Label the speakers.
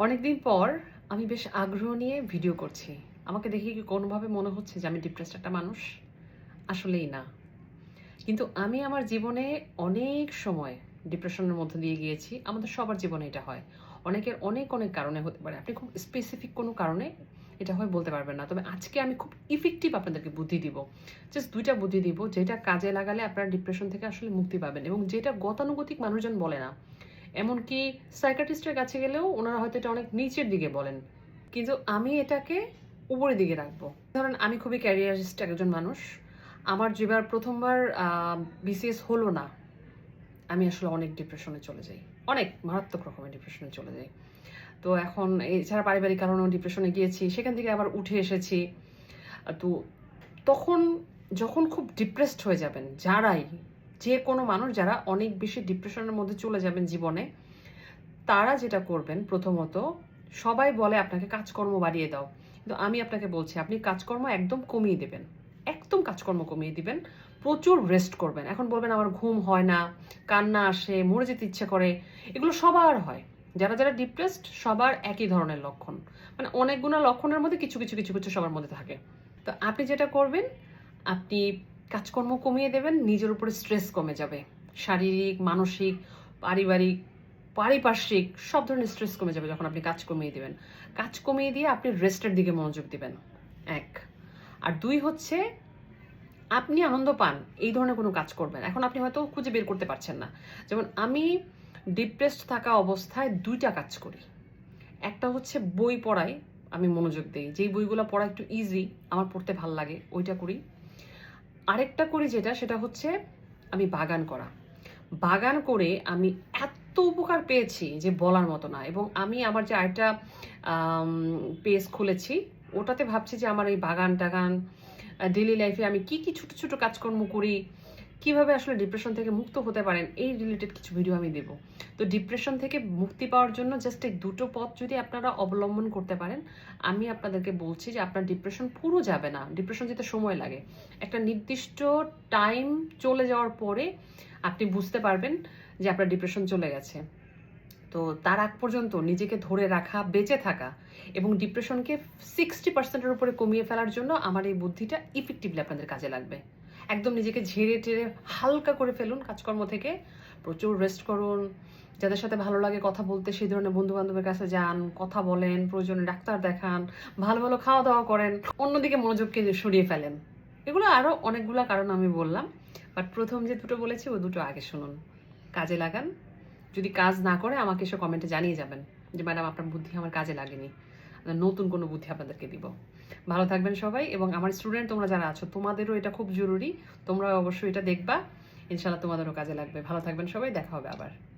Speaker 1: অনেকদিন পর আমি বেশ আগ্রহ নিয়ে ভিডিও করছি। আমাকে দেখে কি কোনোভাবে মনে হচ্ছে যে আমি ডিপ্রেসড একটা মানুষ? আসলেই না। কিন্তু আমি আমার জীবনে অনেক সময় ডিপ্রেশনের মধ্যে দিয়ে গিয়েছি। আমাদের সবার জীবনে এটা হয়। অনেকের অনেক অনেক কারণে হতে পারে। আপনি খুব স্পেসিফিক কোনো কারণে এটা হয় বলতে পারবেন না। তবে আজকে আমি খুব ইফেক্টিভ আপনাদেরকে বুদ্ধি দিব। জাস্ট দুইটা বুদ্ধি দিব যেটা কাজে লাগালে আপনারা ডিপ্রেশন থেকে আসলে মুক্তি পাবেন। এবং যেটা গতানুগতিক মানুষজন বলে না এমনকি সাইকাটিস্টের কাছে গেলেও ওনারা হয়তো এটা অনেক নিচের দিকে বলেন। কিন্তু আমি এটাকে উপরের দিকে রাখব। ধরেন, আমি খুবই ক্যারিয়ারিস্ট একজন মানুষ। আমার যেবার প্রথমবার বিসিএস হলো না। আমি আসলে অনেক ডিপ্রেশনে চলে যাই। অনেক মারাত্মক রকমের ডিপ্রেশনে চলে যাই। তো এখন এছাড়া পারিবারিক কারণেও ডিপ্রেশনে গিয়েছি। সেখান থেকে আবার উঠে এসেছি। তো তখন যখন খুব ডিপ্রেসড হয়ে যাবেন, যারাই যে কোনো মানুষ যারা অনেক বেশি ডিপ্রেশনের মধ্যে চলে যাবেন জীবনে, তারা যেটা করবেন প্রথমত সবাই বলে আপনাকে কাজকর্ম বাড়িয়ে দাও। কিন্তু আমি আপনাকে বলছি, আপনি কাজকর্ম একদম কমিয়ে দেবেন। একদম কাজকর্ম কমিয়ে দিবেন। প্রচুর রেস্ট করবেন। এখন বলবেন আমার ঘুম হয় না, কান্না আসে, মরে যেতে ইচ্ছে করে। এগুলো সবার হয়। যারা যারা ডিপ্রেসড সবার একই ধরনের লক্ষণ। মানে অনেকগুলো লক্ষণের মধ্যে কিছু কিছু কিছু কিছু সবার মধ্যে থাকে। তো আপনি যেটা করবেন, আপনি কাজকর্ম কমিয়ে দেবেন, নিজের উপরে স্ট্রেস কমে যাবে। শারীরিক, মানসিক, পারিবারিক, পারিপার্শ্বিক, সব ধরনের স্ট্রেস কমে যাবে যখন আপনি কাজ কমিয়ে দেবেন। কাজ কমিয়ে দিয়ে আপনি রেস্টের দিকে মনোযোগ দিবেন। এক। আর দুই হচ্ছে, আপনি আনন্দ পান, এই ধরনের কোনো কাজ করবেন। এখন আপনি হয়তো খুঁজে বের করতে পারছেন না। যেমন আমি ডিপ্রেসড থাকা অবস্থায় দুইটা কাজ করি। একটা হচ্ছে বই পড়াই আমি মনোযোগ দিই। যেই বইগুলো পড়া একটু ইজি আমার পড়তে ভালো লাগে, ওইটা করি। আরেকটা করি যেটা, সেটা হচ্ছে আমি বাগান করা। বাগান করে আমি এত উপকার পেয়েছি যে বলার মতো না। এবং আমি আমার যে আরেকটা পেজ খুলেছি, ওটাতে ভাবছি যে আমার এই বাগান টাগান ডেলি লাইফে আমি কি কি ছোট ছোট কাজকর্ম করি কীভাবে আসলে ডিপ্রেশন থেকে মুক্ত হতে পারেন, এই রিলেটেড কিছু ভিডিও আমি দেব। তো ডিপ্রেশন থেকে মুক্তি পাওয়ার জন্য জাস্ট এই দুটো পথ যদি আপনারা অবলম্বন করতে পারেন, আমি আপনাদেরকে বলছি যে আপনার ডিপ্রেশন পুরো যাবে না। ডিপ্রেশন যেতে সময় লাগে। একটা নির্দিষ্ট টাইম চলে যাওয়ার পরে আপনি বুঝতে পারবেন যে আপনার ডিপ্রেশন চলে গেছে। তো তার আগ পর্যন্ত নিজেকে ধরে রাখা, বেঁচে থাকা এবং ডিপ্রেশনকে সিক্সটি পার্সেন্টের উপরে কমিয়ে ফেলার জন্য আমার এই বুদ্ধিটা ইফেক্টিভলি আপনাদের কাজে লাগবে। একদম নিজেকে ঝেড়ে টেরে হালকা করে ফেলুন, কাজকর্ম থেকে। প্রচুর রেস্ট করুন। যাদের সাথে ভালো লাগে কথা বলতে, সেই ধরনের বন্ধু বান্ধবের কাছে যান, কথা বলেন, প্রয়োজনে ডাক্তার দেখান, ভালো ভালো খাওয়া দাওয়া করেন, অন্যদিকে মনোযোগকে সরিয়ে ফেলেন। এগুলো আরও অনেকগুলো কারণ আমি বললাম বাট প্রথম যে দুটো বলেছি ওই দুটো আগে শুনুন। কাজে লাগান। যদি কাজ না করে, আমাকে এসে কমেন্টে জানিয়ে যাবেন যে, ম্যাডাম, আপনার বুদ্ধি আমার কাজে লাগেনি। নতুন কোনো বুদ্ধি আপনাদেরকে দিব। ভালো থাকবেন সবাই এবং আমার স্টুডেন্ট তোমরা যারা আছো, তোমাদেরও এটা খুব জরুরি। তোমরা অবশ্যই এটা দেখবা। ইনশাল্লাহ তোমাদেরও কাজে লাগবে। ভালো থাকবেন সবাই, দেখা হবে আবার।